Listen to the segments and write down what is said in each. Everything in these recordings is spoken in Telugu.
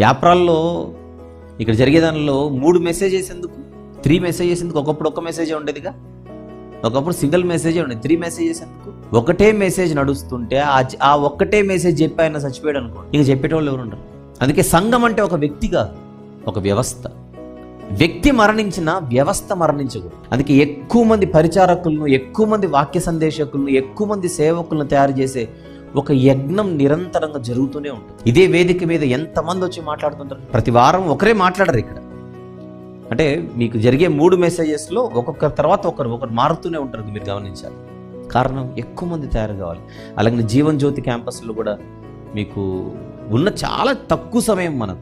యాప్రాల్లో ఇక్కడ జరిగే దానిలో మూడు మెసేజెస్ ఎందుకు త్రీ మెసేజెస్ ఎందుకు ఒకప్పుడు ఒక మెసేజే ఉండేదిగా? ఒకప్పుడు సింగిల్ మెసేజే ఉండేది. త్రీ మెసేజెస్ ఎందుకు ఒకటే మెసేజ్ నడుస్తుంటే ఆ ఒక్కటే మెసేజ్ చెప్పి ఆయన చచ్చిపోయాడు అనుకో ఇక చెప్పేటోళ్ళు ఎవరు ఉండరు. అందుకే సంఘం అంటే ఒక వ్యక్తిగా ఒక వ్యవస్థ. వ్యక్తి మరణించిన వ్యవస్థ మరణించకూడదు. అందుకే ఎక్కువ మంది పరిచారకులను ఎక్కువ మంది వాక్య సందేశకులను ఎక్కువ మంది సేవకులను తయారు చేసే ఒక యజ్ఞం నిరంతరంగా జరుగుతూనే ఉంటుంది. ఇదే వేదిక మీద ఎంతమంది వచ్చి మాట్లాడుతుంటారు? ప్రతి వారం ఒకరే మాట్లాడరు ఇక్కడ. అంటే మీకు జరిగే మూడు మెసేజెస్లో ఒక్కొక్క తర్వాత ఒకరు ఒకరు మారుతూనే ఉంటారు మీరు గమనించాలి. కారణం ఎక్కువ మంది తయారు కావాలి. అలాగే జీవన్ జ్యోతి క్యాంపస్లో కూడా మీకు ఉన్న చాలా తక్కువ సమయం మనకు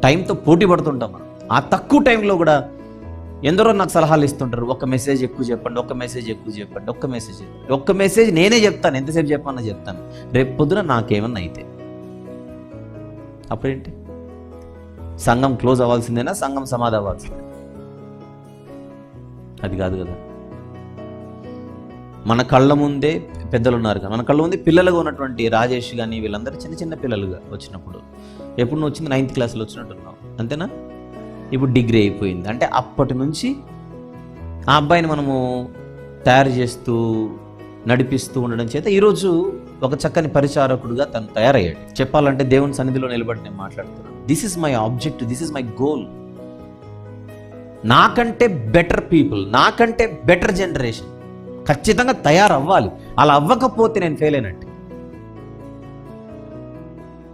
టైంతో పోటీ పడుతుంటాం మనం. ఆ తక్కువ టైంలో కూడా ఎందరో నాకు సలహాలు ఇస్తుంటారు ఒక్క మెసేజ్ ఎక్కువ చెప్పండి ఒక్క మెసేజ్ ఎక్కువ చెప్పండి ఒక్క మెసేజ్ ఒక్క మెసేజ్ నేనే చెప్తాను ఎంతసేపు చెప్పానో చెప్తాను. రేపు పొద్దున నాకేమన్నా అయితే. అప్పుడేంటి? సంఘం క్లోజ్ అవ్వాల్సిందేనా? సంఘం సమాధి అవ్వాల్సిందే? అది కాదు కదా. మన కళ్ళ ముందే పెద్దలు ఉన్నారు కదా. మన కళ్ళ ముందే పిల్లలుగా ఉన్నటువంటి రాజేష్ కానీ వీళ్ళందరూ చిన్న చిన్న పిల్లలుగా వచ్చినప్పుడు. ఎప్పుడు నువ్వు వచ్చింది నైన్త్ క్లాస్లో వచ్చినట్టున్నావు. అంతేనా? ఇప్పుడు డిగ్రీ అయిపోయింది. అంటే అప్పటి నుంచి ఆ అబ్బాయిని మనము తయారు చేస్తూ నడిపిస్తూ ఉండడం చేత ఈరోజు ఒక చక్కని పరిచారకుడుగా తను తయారయ్యాడు. చెప్పాలంటే దేవుని సన్నిధిలో నిలబడి నేను మాట్లాడుతున్నాను. This is my object this is my goal నాకంటే బెటర్ పీపుల్ నాకంటే బెటర్ జనరేషన్ ఖచ్చితంగా తయారవ్వాలి. అలా అవ్వకపోతే నేను ఫెయిల్ అయినట్టు.